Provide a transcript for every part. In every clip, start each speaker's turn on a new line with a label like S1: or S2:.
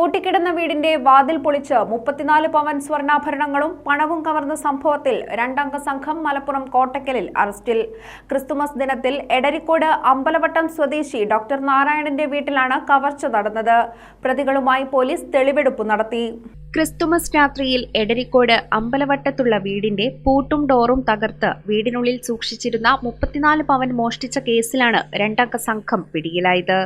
S1: പൂട്ടിക്കിടന്ന വീടിന്റെ വാതിൽ പൊളിച്ച് മുപ്പത്തിനാല് പവൻ സ്വർണാഭരണങ്ങളും പണവും കവർന്ന സംഭവത്തിൽ രണ്ടംഗ സംഘം മലപ്പുറം കോട്ടക്കലിൽ അറസ്റ്റിൽ. ക്രിസ്തുമസ് ദിനത്തിൽ എടരിക്കോട് അമ്പലവട്ടം സ്വദേശി ഡോക്ടർ നാരായണന്റെ വീട്ടിലാണ് കവർച്ച നടന്നത്. പ്രതികളുമായി പോലീസ് തെളിവെടുപ്പ് നടത്തി. ക്രിസ്തുമസ് രാത്രിയിൽ എടരിക്കോട് അമ്പലവട്ടത്തുള്ള വീടിന്റെ പൂട്ടും ഡോറും തകർത്ത് വീടിനുള്ളിൽ സൂക്ഷിച്ചിരുന്ന മുപ്പത്തിനാല് പവൻ മോഷ്ടിച്ച കേസിലാണ് രണ്ടംഗ സംഘം പിടിയിലായത്.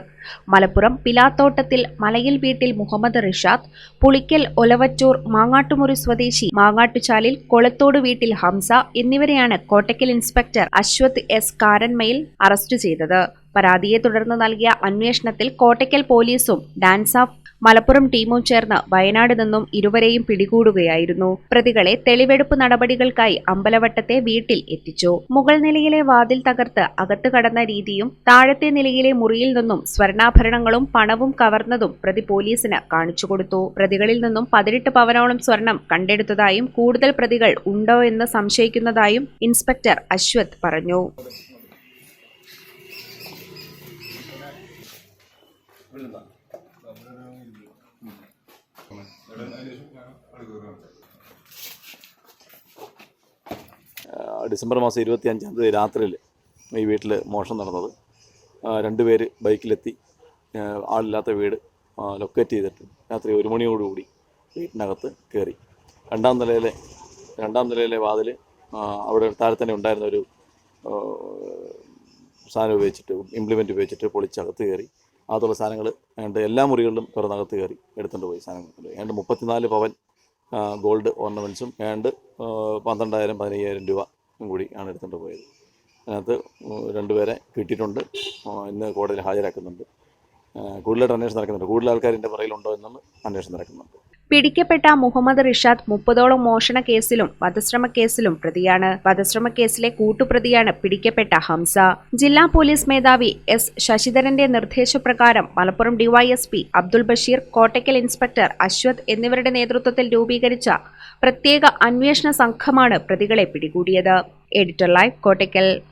S1: മലപ്പുറം പിലാത്തോട്ടത്തിൽ മലയിൽ വീട്ടിൽ മുഹമ്മദ് റിഷാദ് പുളിക്കൽ ഒലവച്ചൂർ മാങ്ങാട്ടുമുറി സ്വദേശി മാങ്ങാട്ടുചാലിൽ കൊളത്തോട് വീട്ടിൽ ഹംസ എന്നിവരെയാണ് കോട്ടക്കൽ ഇൻസ്പെക്ടർ അശ്വത് എസ് കാരന്മയിൽ അറസ്റ്റ് ചെയ്തത്. പരാതിയെ തുടർന്ന് നൽകിയ അന്വേഷണത്തിൽ കോട്ടക്കൽ പോലീസും ഡാൻസ് ഓഫ് മലപ്പുറം ടീമും ചേർന്ന് വയനാട് നിന്നും ഇരുവരെയും പിടികൂടുകയായിരുന്നു. പ്രതികളെ തെളിവെടുപ്പ് നടപടികൾക്കായി അമ്പലവട്ടത്തെ വീട്ടിൽ എത്തിച്ചു. മുകൾ നിലയിലെ വാതിൽ തകർത്ത് അകത്തു കടന്ന രീതിയും താഴത്തെ നിലയിലെ മുറിയിൽ നിന്നും സ്വർണാഭരണങ്ങളും പണവും കവർന്നതും പ്രതി പോലീസിന് കാണിച്ചു കൊടുത്തു. പ്രതികളിൽ നിന്നും പതിനെട്ട് പവനോളം സ്വർണം കണ്ടെടുത്തതായും കൂടുതൽ പ്രതികൾ ഉണ്ടോ എന്ന് സംശയിക്കുന്നതായും ഇൻസ്പെക്ടർ അശ്വത് പറഞ്ഞു.
S2: ഡിസംബർ മാസം ഇരുപത്തി അഞ്ചാം തീയതി രാത്രിയിൽ ഈ വീട്ടിൽ മോഷണം നടന്നത്. രണ്ടുപേര് ബൈക്കിലെത്തി ആളില്ലാത്ത വീട് ലൊക്കേറ്റ് ചെയ്തിട്ട് രാത്രി ഒരു മണിയോടുകൂടി വീട്ടിനകത്ത് കയറി രണ്ടാം നിലയിലെ രണ്ടാം നിലയിലെ വാതിൽ അവിടെ താഴെ തന്നെ ഉണ്ടായിരുന്ന ഒരു സാധനം ഉപയോഗിച്ചിട്ട് ഇംപ്ലിമെന്റ് ഉപയോഗിച്ചിട്ട് പൊളിച്ചകത്ത് കയറി അതുള്ള സാധനങ്ങൾ ഏതാണ്ട് എല്ലാ മുറികളിലും തുറന്നകത്ത് കയറി എടുത്തുകൊണ്ട് പോയി സാധനങ്ങൾ ഏതാണ്ട് മുപ്പത്തിനാല് പവൻ ഗോൾഡ് ഓർണമെന്റ്സും ഏതാണ്ട് ആ, പന്ത്രണ്ടായിരം പതിനയ്യായിരം രൂപ കൂടി ആണ് എടുത്തുകൊണ്ട് പോയത്. അതിനകത്ത് രണ്ടുപേരെ കിട്ടിയിട്ടുണ്ട്. ഇന്ന് കോടതിയിൽ ഹാജരാക്കുന്നുണ്ട്. കൂടുതലായിട്ട് അന്വേഷണം നടക്കുന്നുണ്ട്. കൂടുതൽ ആൾക്കാരിന്റെ പുറകിലുണ്ടോ എന്നുള്ള അന്വേഷണം നടക്കുന്നുണ്ട്.
S1: പിടിക്കപ്പെട്ട മുഹമ്മദ് റിഷാദ് മുപ്പതോളം മോഷണ കേസിലും വധശ്രമ കേസിലും പ്രതിയാണ്. വധശ്രമ കേസിലെ കൂട്ടുപ്രതിയാണ് പിടിക്കപ്പെട്ട ഹംസ. ജില്ലാ പോലീസ് മേധാവി എസ് ശശിധരന്റെ നിർദ്ദേശപ്രകാരം മലപ്പുറം ഡിവൈഎസ്പി അബ്ദുൾ ബഷീർ കോട്ടയ്ക്കൽ ഇൻസ്പെക്ടർ അശ്വത് എന്നിവരുടെ നേതൃത്വത്തിൽ രൂപീകരിച്ച പ്രത്യേക അന്വേഷണ സംഘമാണ് പ്രതികളെ പിടികൂടിയത്. Editor live Kottakkal.